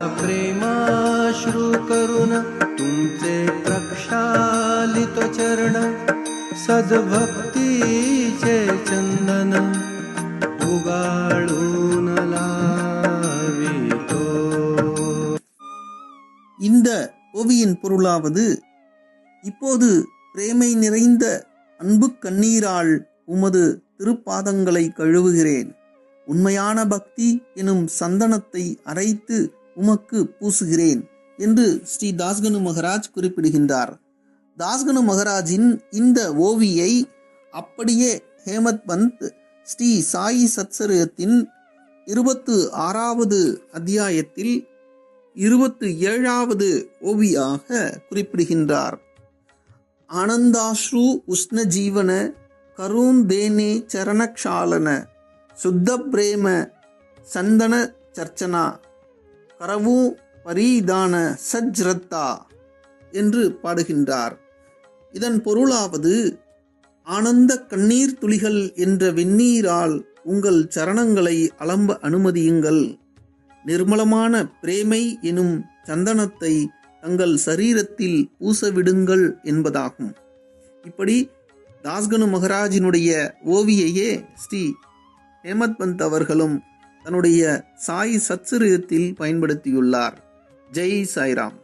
प्रेमाश्रु करुण तुमचे प्रक्षालित चरण सद्भक्तीचे चंदन उगाळून लावितो இந்த ஓவியின் பொருளாவது இப்போது பிரேமை நிறைந்த அன்பு கண்ணீரால் உமது திருப்பாதங்களை கழுவுகிறேன் உண்மையான பக்தி எனும் சந்தனத்தை அரைத்து உமக்கு பூசுகிறேன் என்று ஸ்ரீ தாஸ்கனு மகராஜ் குறிப்பிடுகின்றார். தாஸ்கனு மகராஜின் இந்த ஓவியை அப்படியே ஹேமத் பந்த் ஸ்ரீ சாயி சத்சரியத்தின் இருபத்து ஆறாவது அத்தியாயத்தில் இருபத்து ஏழாவது ஓவியாக குறிப்பிடுகின்றார். ஆனந்தாஸ்ரு உஷ்ண ஜீவன கருந்தேனே சரணக்ஷாலன சுத்த பிரேம சந்தன சர்ச்சனா கரவு பரீதான சஜ்ரத்தா என்று பாடுகின்றார். இதன் பொருளாவது ஆனந்த கண்ணீர் துளிகள் என்ற வெந்நீரால் உங்கள் சரணங்களை அலம்ப அனுமதியுங்கள். நிர்மலமான பிரேமை எனும் சந்தனத்தை தங்கள் சரீரத்தில் பூசவிடுங்கள் என்பதாகும். இப்படி தாஸ்கனு மகராஜினுடைய ஓவியையே ஸ்ரீ ஹேமத் பந்த் அவர்களும் தன்னுடைய சாய் சத்சரியத்தில் பயன்படுத்தியுள்ளார். ஜெய் சாய்ராம்.